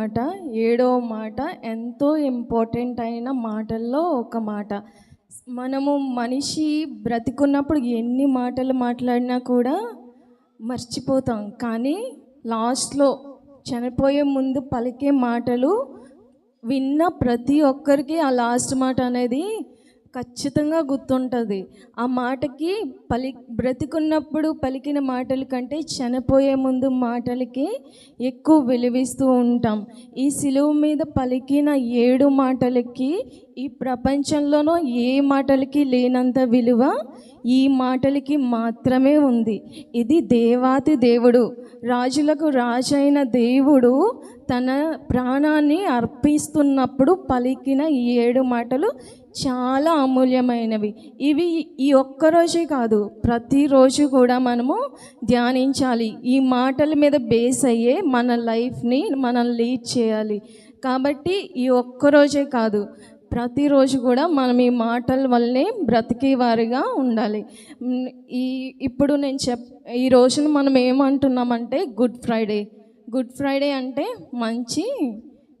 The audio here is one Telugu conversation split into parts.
మాట ఏడవ మాట ఎంతో ఇంపార్టెంట్ అయిన మాటల్లో ఒక మాట. మనము మనిషి బ్రతికున్నప్పుడు ఎన్ని మాటలు మాట్లాడినా కూడా మర్చిపోతాం. కానీ లాస్ట్లో చనిపోయే ముందు పలికే మాటలు విన్న ప్రతి ఒక్కరికి ఆ లాస్ట్ మాట అనేది ఖచ్చితంగా గుర్తుంటుంది. ఆ మాటకి పలి బ్రతికున్నప్పుడు పలికిన మాటల కంటే చనిపోయే ముందు మాటలకి ఎక్కువ విలువిస్తూ ఉంటాం. ఈ సిలువు మీద పలికిన ఏడు మాటలకి ఈ ప్రపంచంలోనూ ఏ మాటలకి లేనంత విలువ ఈ మాటలకి మాత్రమే ఉంది. ఇది దేవాతి దేవుడు రాజులకు రాజైన దేవుడు తన ప్రాణాన్ని అర్పిస్తున్నప్పుడు పలికిన ఈ ఏడు మాటలు చాలా అమూల్యమైనవి. ఇవి ఈ ఒక్కరోజే కాదు ప్రతిరోజు కూడా మనము ధ్యానించాలి. ఈ మాటల మీద బేస్ అయ్యే మన లైఫ్ని మనం లీడ్ చేయాలి. కాబట్టి ఈ ఒక్కరోజే కాదు ప్రతిరోజు కూడా మనం ఈ మాటల వల్లే బ్రతికేవారిగా ఉండాలి. ఈ ఇప్పుడు నేను చెప్ ఈ రోజున మనం ఏమంటున్నామంటే గుడ్ ఫ్రైడే. గుడ్ ఫ్రైడే అంటే మంచి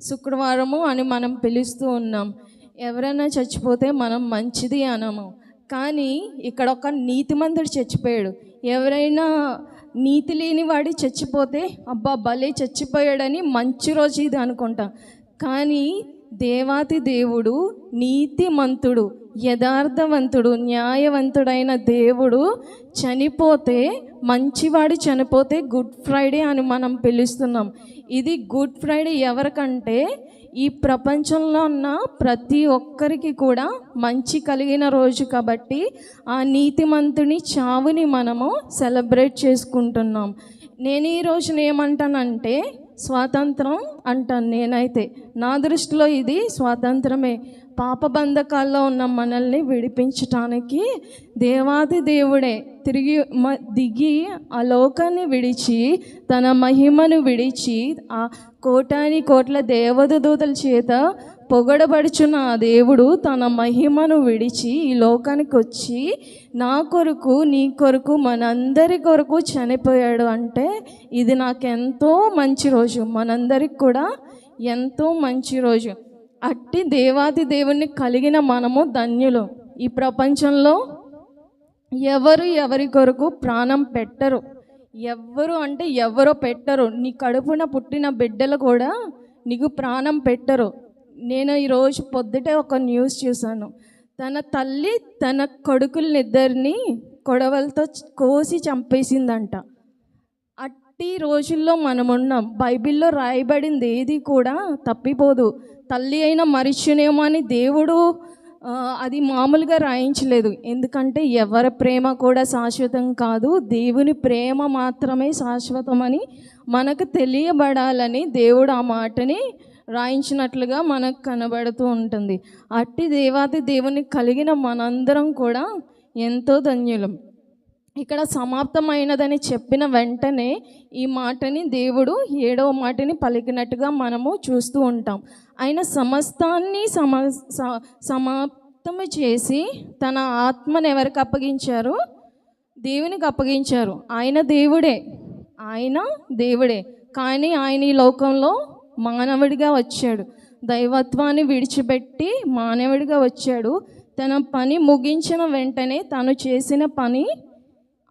శుక్రవారము అని మనం పిలుస్తూ ఉన్నాం. ఎవరైనా చచ్చిపోతే మనం మంచిది అనము. కానీ ఇక్కడ ఒక నీతిమంతుడు చచ్చిపోయాడు. ఎవరైనా నీతి లేని వాడి చచ్చిపోతే అబ్బా భలే చచ్చిపోయాడని మంచి రోజు ఇది అనుకుంటాం. కానీ దేవాతి దేవుడు నీతిమంతుడు యథార్థవంతుడు న్యాయవంతుడైన దేవుడు చనిపోతే మంచివాడు చనిపోతే గుడ్ ఫ్రైడే అని మనం పిలుస్తున్నాం. ఇది గుడ్ ఫ్రైడే ఎవరికంటే ఈ ప్రపంచంలో ఉన్న ప్రతి ఒక్కరికి కూడా మంచి కలిగిన రోజు కాబట్టి ఆ నీతిమంతుని చావుని మనము సెలబ్రేట్ చేసుకుంటున్నాం. నేను ఈ రోజున ఏమంటానంటే స్వాతంత్రం అంటాను నేనైతే. నా దృష్టిలో ఇది స్వాతంత్రమే. పాప బంధకాల్లో ఉన్న మనల్ని విడిపించటానికి దేవాది దేవుడే తిరిగి మ దిగి ఆ లోకాన్ని విడిచి తన మహిమను విడిచి ఆ కోటాని కోట్ల దేవదూతల చేత పొగడబడుచున్న ఆ దేవుడు తన మహిమను విడిచి ఈ లోకానికి వచ్చి నా కొరకు నీ కొరకు మనందరి కొరకు చనిపోయాడు అంటే ఇది నాకెంతో మంచి రోజు. మనందరికి కూడా ఎంతో మంచి రోజు. అట్టి దేవాది దేవుణ్ణి కలిగిన మనము ధన్యులు. ఈ ప్రపంచంలో ఎవరు ఎవరి కొరకు ప్రాణం పెట్టరు. ఎవ్వరు అంటే ఎవరో పెట్టరు. నీ కడుపున పుట్టిన బిడ్డలు కూడా నీకు ప్రాణం పెట్టరు. నేను ఈరోజు పొద్దుటే ఒక న్యూస్ చూశాను. తన తల్లి తన కొడుకులనిద్దరిని కొడవలతో కోసి చంపేసిందంట. అట్టి రోజుల్లో మనం ఉన్నాం బైబిల్లో రాయబడింది ఏది కూడా తప్పిపోదు. తల్లి అయినా మరిచునేమో అని దేవుడు అది మామూలుగా రాయించలేదు. ఎందుకంటే ఎవరి ప్రేమ కూడా శాశ్వతం కాదు. దేవుని ప్రేమ మాత్రమే శాశ్వతమని మనకు తెలియబడాలని దేవుడు ఆ మాటని రాయించినట్లుగా మనకు కనబడుతూ ఉంటుంది. అట్టి దేవాతి దేవుని కలిగిన మనందరం కూడా ఎంతో ధన్యులం. ఇక్కడ సమాప్తమైనదని చెప్పిన వెంటనే ఈ మాటని దేవుడు ఏడవ మాటని పలికినట్టుగా మనము చూస్తూ ఉంటాం. ఆయన సమస్తాన్ని సమ స- సమాప్తము చేసి తన ఆత్మను ఎవరికి అప్పగించారు? దేవునికి అప్పగించారు. ఆయన దేవుడే. ఆయన దేవుడే. కానీ ఆయన ఈ లోకంలో మానవుడిగా వచ్చాడు. దైవత్వాన్ని విడిచిపెట్టి మానవుడిగా వచ్చాడు. తన పని ముగించిన వెంటనే తను చేసిన పని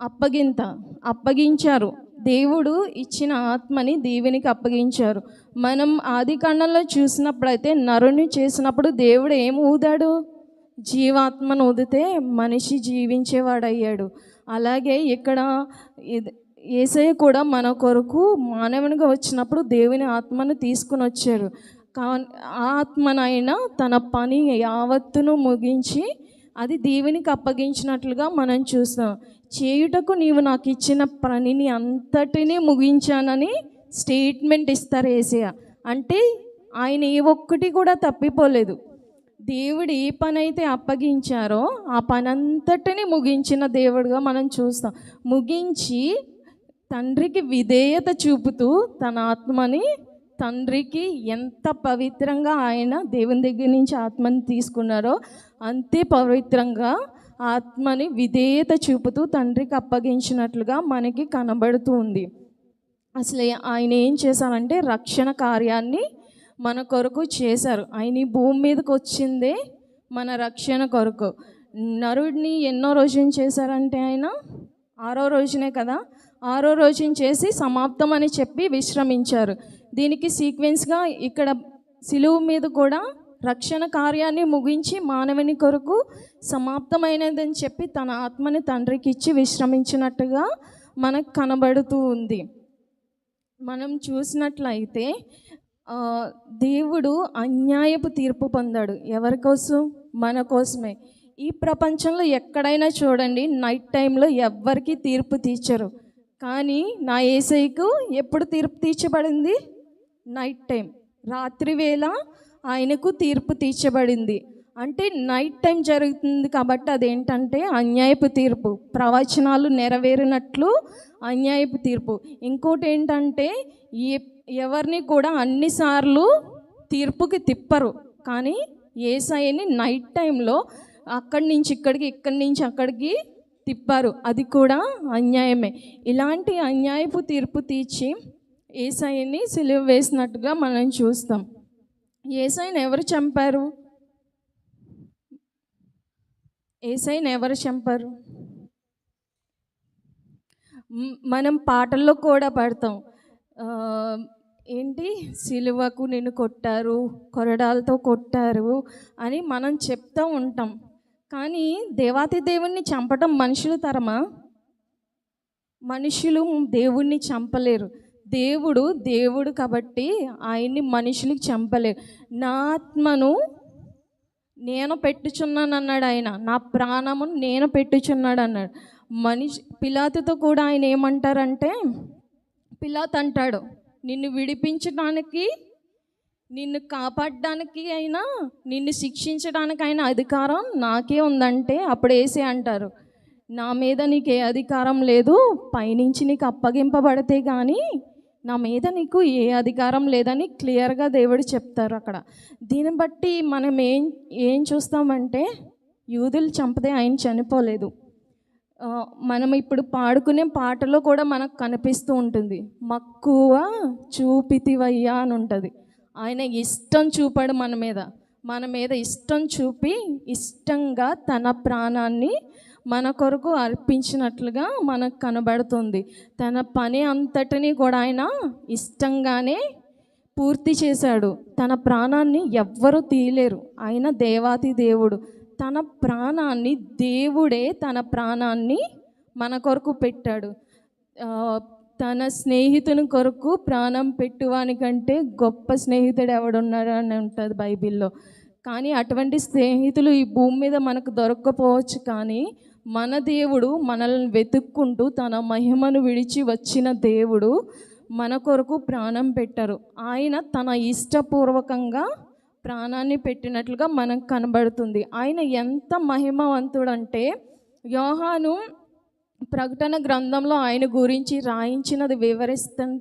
అప్పగింత అప్పగించారు. దేవుడు ఇచ్చిన ఆత్మని దేవునికి అప్పగించారు. మనం ఆది కాండంలో చూసినప్పుడైతే నరుని చేసినప్పుడు దేవుడు ఏం ఊదాడు? జీవాత్మను ఊదితే మనిషి జీవించేవాడయ్యాడు. అలాగే ఇక్కడ ఏసయ్య కూడా మన కొరకు మానవునిగా వచ్చినప్పుడు దేవుని ఆత్మను తీసుకుని వచ్చారు. కా ఆ ఆత్మనైనా తన పని యావత్తును ముగించి అది దేవునికి అప్పగించినట్లుగా మనం చూస్తాం. చేయుటకు నీవు నాకు ఇచ్చిన పనిని అంతటినీ ముగించానని స్టేట్మెంట్ ఇస్తారు ఏసయ్య. అంటే ఆయన ఏ ఒక్కటి కూడా తప్పిపోలేదు. దేవుడు ఏ పని అయితే అప్పగించారో ఆ పని అంతటిని ముగించిన దేవుడుగా మనం చూస్తాం. ముగించి తండ్రికి విధేయత చూపుతూ తన ఆత్మని తండ్రికి ఎంత పవిత్రంగా ఆయన దేవుని దగ్గర నుంచి ఆత్మని తీసుకున్నారో అంతే పవిత్రంగా ఆత్మని విధేయత చూపుతూ తండ్రికి అప్పగించినట్లుగా మనకి కనబడుతూ ఉంది. అసలు ఆయన ఏం చేశారంటే రక్షణ కార్యాన్ని మన కొరకు చేశారు. ఆయన ఈ భూమి మీదకి వచ్చిందే మన రక్షణ కొరకు. నరుడిని ఎన్నో రోజున చేశారంటే ఆయన? ఆరో రోజునే కదా? ఆరో రోజున చేసి సమాప్తం అని చెప్పి విశ్రమించారు. దీనికి సీక్వెన్స్గా ఇక్కడ సిలువు మీద కూడా రక్షణ కార్యాన్ని ముగించి మానవుని కొరకు సమాప్తమైనదని చెప్పి తన ఆత్మని తండ్రికి ఇచ్చి విశ్రమించినట్టుగా మనకు కనబడుతూ ఉంది. మనం చూసినట్లయితే దేవుడు అన్యాయపు తీర్పు పొందాడు. ఎవరి కోసం? మన కోసమే. ఈ ప్రపంచంలో ఎక్కడైనా చూడండి నైట్ టైంలో ఎవ్వరికీ తీర్పు తీర్చరు. కానీ నా ఏసైకు ఎప్పుడు తీర్పు తీర్చబడింది? నైట్ టైం రాత్రి వేళ ఆయనకు తీర్పు తీర్చబడింది. అంటే నైట్ టైం జరుగుతుంది కాబట్టి అదేంటంటే అన్యాయపు తీర్పు. ప్రవచనాలు నెరవేరినట్లు అన్యాయపు తీర్పు. ఇంకోటి ఏంటంటే ఎవరిని కూడా అన్నిసార్లు తీర్పుకి తిప్పరు. కానీ ఏసఐని నైట్ టైంలో అక్కడి నుంచి ఇక్కడికి ఇక్కడి నుంచి అక్కడికి తిప్పారు. అది కూడా అన్యాయమే. ఇలాంటి అన్యాయపు తీర్పు తీర్చి ఏసైని సిలువ వేసినట్టుగా మనం చూస్తాం. ఏసైని ఎవరు చంపారు? ఏసైని ఎవరు చంపారు? మనం పాటల్లో కూడా పాడతాం. ఏంటి? సిలువకు నిన్ను కొట్టారు కొరడాలతో కొట్టారు అని మనం చెప్తూ ఉంటాం. కానీ దేవాతి దేవుణ్ణి చంపటం మనుషుల తరమా? మనుషులు దేవుణ్ణి చంపలేరు. దేవుడు దేవుడు కాబట్టి ఆయన్ని మనుషులకి చంపలేరు. నా ఆత్మను నేను పెట్టుచున్నాను అన్నాడు ఆయన. నా ప్రాణము నేను పెట్టుచున్నాడు అన్నాడు మనిషి పిలాతుతో కూడా ఆయన ఏమంటారంటే పిలాత్ అంటాడు నిన్ను విడిపించడానికి నిన్ను కాపాడడానికి అయినా నిన్ను శిక్షించడానికి అయినా అధికారం నాకే ఉందంటే అప్పుడు వేసే అంటారు. నా మీద నీకు ఏ అధికారం లేదు పైనుంచి నీకు అప్పగింపబడితే కానీ నా మీద నీకు ఏ అధికారం లేదని క్లియర్గా దేవుడు చెప్తారు అక్కడ. దీన్ని బట్టి మనం ఏం ఏం చూస్తామంటే యూదులు చంపితే ఆయన చనిపోలేదు. మనం ఇప్పుడు పాడుకునే పాటలో కూడా మనకు కనిపిస్తూ ఉంటుంది. మక్కువ చూపితివయ్యా అని ఉంటుంది. ఆయన ఇష్టం చూపాడు మన మీద. మన మీద ఇష్టం చూపి ఇష్టంగా తన ప్రాణాన్ని మన కొరకు అర్పించినట్లుగా మనకు కనబడుతుంది. తన పని అంతటిని కూడా ఆయన ఇష్టంగానే పూర్తి చేశాడు. తన ప్రాణాన్ని ఎవ్వరూ తీయలేరు. ఆయన దేవాతి దేవుడు. తన ప్రాణాన్ని దేవుడే తన ప్రాణాన్ని మన కొరకు పెట్టాడు. తన స్నేహితుని కొరకు ప్రాణం పెట్టువానికంటే గొప్ప స్నేహితుడు ఎవడున్నాడు అని ఉంటుంది బైబిల్లో. కానీ అటువంటి స్నేహితులు ఈ భూమి మీద మనకు దొరక్కపోవచ్చు కానీ మన దేవుడు మనల్ని వెతుక్కుంటూ తన మహిమను విడిచి వచ్చిన దేవుడు మన కొరకు ప్రాణం పెట్టరు. ఆయన తన ఇష్టపూర్వకంగా ప్రాణాన్ని పెట్టినట్లుగా మనకు కనబడుతుంది. ఆయన ఎంత మహిమవంతుడంటే యోహాను ప్రకటన గ్రంథంలో ఆయన గురించి రాయించినది వివరిస్తా.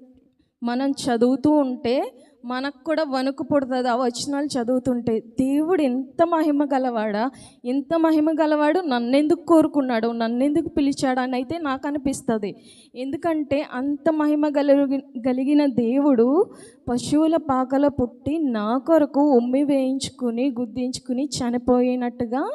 మనం చదువుతూ ఉంటే మనకు కూడా వణుకు పుడుతుంది. ఆ వచనాలు చదువుతుంటే దేవుడు ఎంత మహిమ గలవాడా? ఎంత మహిమ గలవాడు? నన్నెందుకు కోరుకున్నాడు? నన్నెందుకు పిలిచాడు? అని అయితే నాకు అనిపిస్తుంది. ఎందుకంటే అంత మహిమ గలిగి కలిగిన దేవుడు పశువుల పాకలో పుట్టి నా కొరకు ఉమ్మి వేయించుకుని గుద్దించుకుని చనిపోయినట్టుగా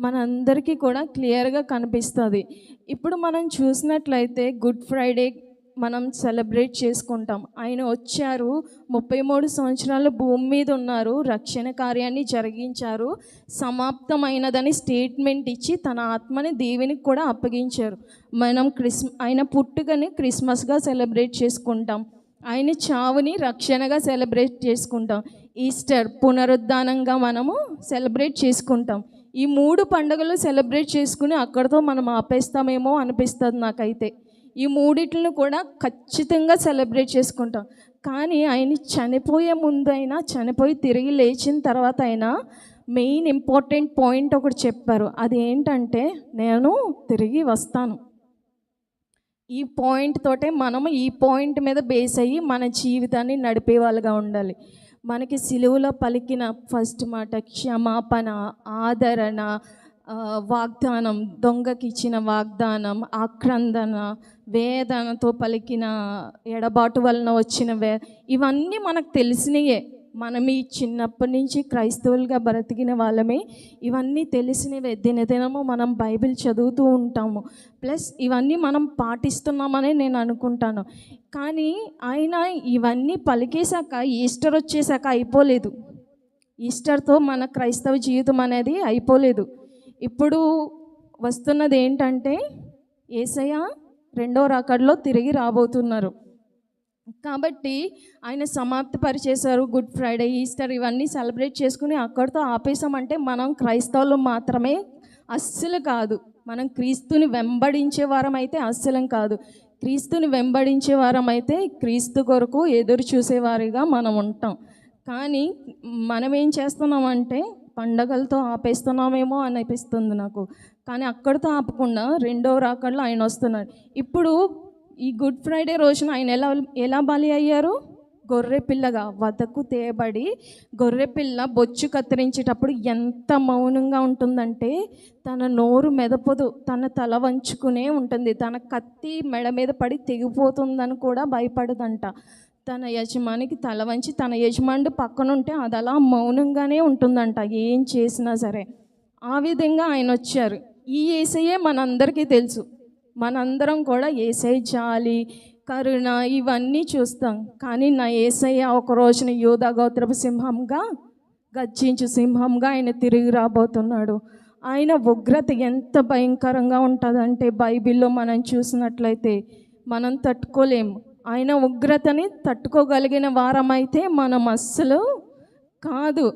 మనందరికీ కూడా క్లియర్గా కనిపిస్తుంది. ఇప్పుడు మనం చూసినట్లయితే గుడ్ ఫ్రైడే మనం సెలబ్రేట్ చేసుకుంటాం. ఆయన వచ్చారు ముప్పై మూడు సంవత్సరాలు భూమి మీద ఉన్నారు రక్షణ కార్యాన్ని జరిగించారు సమాప్తమైనదని స్టేట్మెంట్ ఇచ్చి తన ఆత్మని దేవునికి కూడా అప్పగించారు. మనం క్రిస్ ఆయన పుట్టుకని క్రిస్మస్గా సెలబ్రేట్ చేసుకుంటాం. ఆయన చావుని రక్షణగా సెలబ్రేట్ చేసుకుంటాం. ఈస్టర్ పునరుద్ధానంగా మనము సెలబ్రేట్ చేసుకుంటాం. ఈ మూడు పండుగలు సెలబ్రేట్ చేసుకుని అక్కడితో మనం ఆపేస్తామేమో అనిపిస్తుంది నాకైతే. ఈ మూడిట్లను కూడా ఖచ్చితంగా సెలబ్రేట్ చేసుకుంటాం. కానీ ఆయన చనిపోయే ముందు అయినా చనిపోయి తిరిగి లేచిన తర్వాత అయినా మెయిన్ ఇంపార్టెంట్ పాయింట్ ఒకటి చెప్పారు. అది ఏంటంటే నేను తిరిగి వస్తాను. ఈ పాయింట్ తోటే మనము ఈ పాయింట్ మీద బేస్ అయ్యి మన జీవితాన్ని నడిపే వాళ్ళగా ఉండాలి. మనకి సిలువలో పలికిన ఫస్ట్ మాట క్షమాపణ ఆదరణ వాగ్దానం దొంగకి ఇచ్చిన వాగ్దానం ఆక్రందన వేదనతో పలికిన ఎడబాటు వలన వచ్చిన వే ఇవన్నీ మనకు తెలిసినయే. మనం ఈ చిన్నప్పటి నుంచి క్రైస్తవులుగా బ్రతికిన వాళ్ళమే ఇవన్నీ తెలిసినవే. దినదినము మనం బైబిల్ చదువుతూ ఉంటాము. ప్లస్ ఇవన్నీ మనం పాటిస్తున్నామనే నేను అనుకుంటాను. కానీ ఆయన ఇవన్నీ పలికేశాక ఈస్టర్ వచ్చేసాక అయిపోలేదు. ఈస్టర్తో మన క్రైస్తవ జీవితం అనేది అయిపోలేదు. ఇప్పుడు వస్తున్నది ఏంటంటే ఏసయ్య రెండో రాకడలో తిరిగి రాబోతున్నారు. కాబట్టి ఆయన సమాప్తి పరిచేశారు గుడ్ ఫ్రైడే ఈస్టర్ ఇవన్నీ సెలబ్రేట్ చేసుకుని అక్కడితో ఆపేసామంటే మనం క్రైస్తవులు మాత్రమే అస్సలు కాదు. మనం క్రీస్తుని వెంబడించే వారం అయితే అస్సలం కాదు. క్రీస్తుని వెంబడించే వారం అయితే క్రీస్తు కొరకు ఎదురు చూసేవారిగా మనం ఉంటాం. కానీ మనం ఏం చేస్తున్నామంటే పండగలతో ఆపేస్తున్నామేమో అనిపిస్తుంది నాకు. కానీ అక్కడితో ఆపకుండా రెండో రాకడలో ఆయన వస్తున్నారు ఇప్పుడు ఈ గుడ్ ఫ్రైడే రోజున ఆయన ఎలా ఎలా బలి అయ్యారు? గొర్రె పిల్లగా వదకు తేబడి గొర్రె పిల్ల బొచ్చు కత్తిరించేటప్పుడు ఎంత మౌనంగా ఉంటుందంటే తన నోరు మెదపదు తన తల వంచుకునే ఉంటుంది. తన కత్తి మెడ మీద పడి తెగిపోతుందని కూడా భయపడదంట. తన యజమానికి తల వంచి తన యజమానుడు పక్కన ఉంటే అది అలా మౌనంగానే ఉంటుందంట. ఏం చేసినా సరే. ఆ విధంగా ఆయన వచ్చారు. ఈ ఏసయే మనందరికీ తెలుసు. మనందరం కూడా ఏసై జాలి కరుణ ఇవన్నీ చూస్తాం. కానీ నా ఏసయ్య ఒక రోజున యోధా గోత్రపు సింహంగా గర్జించు సింహంగా ఆయన తిరిగి రాబోతున్నాడు. ఆయన ఉగ్రత ఎంత భయంకరంగా ఉంటుందంటే బైబిల్లో మనం చూసినట్లయితే మనం తట్టుకోలేము. ఆయన ఉగ్రతని తట్టుకోగలిగిన వారమైతే మనం అస్సలు కాదు.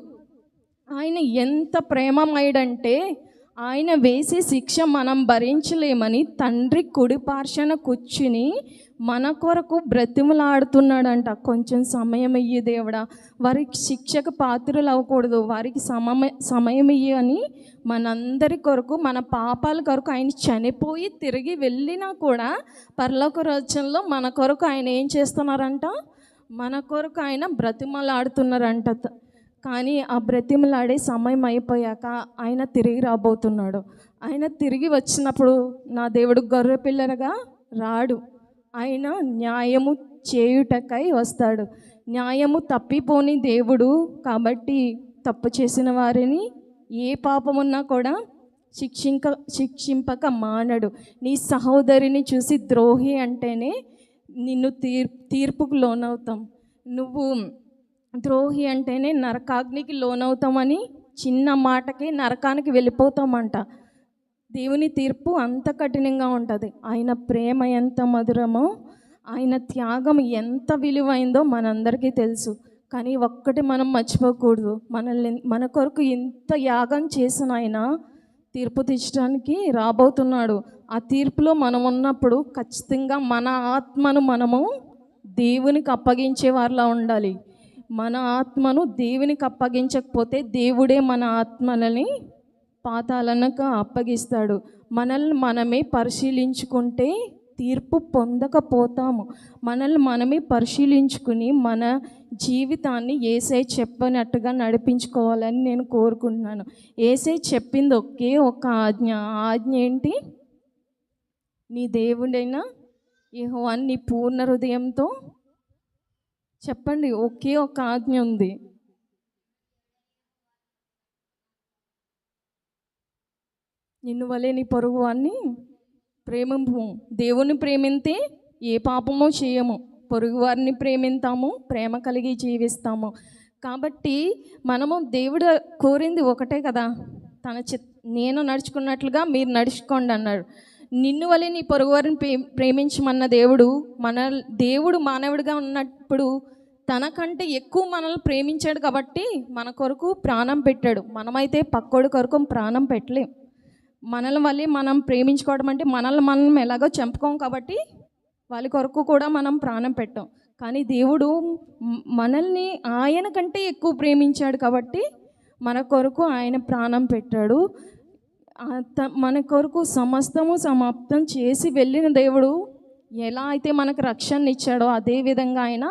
ఆయన ఎంత ప్రేమమయుడంటే ఆయన వేసే శిక్ష మనం భరించలేమని తండ్రి కుడి పార్శ్వన కూర్చుని మన కొరకు బ్రతిమలాడుతున్నాడంట. కొంచెం సమయం ఇయ్యి దేవుడా వారికి శిక్షకు పాత్రలు అవ్వకూడదు వారికి సమమ సమయం ఇయ్యి అని మనందరి కొరకు మన పాపాల కొరకు ఆయన చనిపోయి తిరిగి వెళ్ళినా కూడా పర్లోక రచనలో మన కొరకు ఆయన ఏం చేస్తున్నారంట? మన కొరకు ఆయన బ్రతిమలాడుతున్నారంట. కానీ ఆ బ్రతిమలాడే సమయం అయిపోయాక ఆయన తిరిగి రాబోతున్నాడు. ఆయన తిరిగి వచ్చినప్పుడు నా దేవుడు గొర్రె పిల్లరగా రాడు. ఆయన న్యాయము చేయుటకై వస్తాడు. న్యాయము తప్పిపోని దేవుడు కాబట్టి తప్పు చేసిన వారిని ఏ పాపమున్నా కూడా శిక్షింక శిక్షింపక మానడు. నీ సహోదరిని చూసి ద్రోహి అంటేనే నిన్ను తీర్ తీర్పుకు లోనవుతాం. నువ్వు ద్రోహి అంటేనే నరకాగ్నికి లోనవుతామని చిన్న మాటకి నరకానికి వెళ్ళిపోతామంట. దేవుని తీర్పు అంత కఠినంగా ఉంటుంది. ఆయన ప్రేమ ఎంత మధురమో ఆయన త్యాగం ఎంత విలువైందో మనందరికీ తెలుసు. కానీ ఒక్కటి మనం మర్చిపోకూడదు. మనల్ని మన కొరకు ఇంత యాగం చేసిన ఆయన తీర్పు తీర్చడానికి రాబోతున్నాడు. ఆ తీర్పులో మనం ఉన్నప్పుడు ఖచ్చితంగా మన ఆత్మను మనము దేవునికి అప్పగించే వారిలా ఉండాలి. మన ఆత్మను దేవునికి అప్పగించకపోతే దేవుడే మన ఆత్మలని పాతాలనక అప్పగిస్తాడు. మనల్ని మనమే పరిశీలించుకుంటే తీర్పు పొందకపోతాము. మనల్ని మనమే పరిశీలించుకుని మన జీవితాన్ని ఏసై చెప్పనట్టుగా నడిపించుకోవాలని నేను కోరుకుంటున్నాను. ఏసై చెప్పింది ఒకే ఒక ఆజ్ఞ. ఆజ్ఞ ఏంటి? నీ దేవుడైనా అని నీ పూర్ణ హృదయంతో చెప్పండి ఒకే ఒక ఆజ్ఞ ఉంది. నిన్ను వలే నీ పొరుగు వాన్ని ప్రేమింపు. దేవుని ప్రేమింతే ఏ పాపమో చేయము. పొరుగు వారిని ప్రేమింతాము ప్రేమ కలిగి జీవిస్తాము. కాబట్టి మనము దేవుడు కోరింది ఒకటే కదా. తన చి నేను నడుచుకున్నట్లుగా మీరు నడుచుకోండి అన్నాడు నిన్ను వలె నీ పొరుగువారిని ప్రే ప్రేమించమన్న దేవుడు మన దేవుడు మానవుడిగా ఉన్నప్పుడు తనకంటే ఎక్కువ మనల్ని ప్రేమించాడు కాబట్టి మన కొరకు ప్రాణం పెట్టాడు. మనమైతే పక్కోడి కొరకు ప్రాణం పెట్టలేం. మనల్ని వల్లే మనం ప్రేమించుకోవడం అంటే మనల్ని మనం ఎలాగో చంపుకోం కాబట్టి వాళ్ళ కొరకు కూడా మనం ప్రాణం పెట్టాం. కానీ దేవుడు మనల్ని ఆయన కంటే ఎక్కువ ప్రేమించాడు కాబట్టి మన కొరకు ఆయన ప్రాణం పెట్టాడు. మన కొరకు సమస్తము సమాప్తం చేసి వెళ్ళిన దేవుడు ఎలా అయితే మనకు రక్షణ ఇచ్చాడో అదే విధంగా ఆయన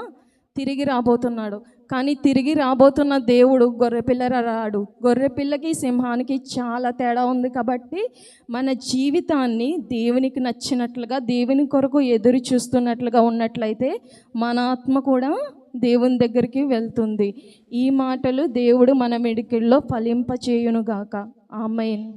తిరిగి రాబోతున్నాడు. కానీ తిరిగి రాబోతున్న దేవుడు గొర్రెపిల్ల రాడు. గొర్రెపిల్లకి సింహానికి చాలా తేడా ఉంది కాబట్టి మన జీవితాన్ని దేవునికి నచ్చినట్లుగా దేవుని కొరకు ఎదురు చూస్తున్నట్లుగా ఉన్నట్లయితే మన ఆత్మ కూడా దేవుని దగ్గరికి వెళ్తుంది. ఈ మాటలు దేవుడు మన మెడికిల్లో ఫలింపచేయునుగాక. ఆమెన్.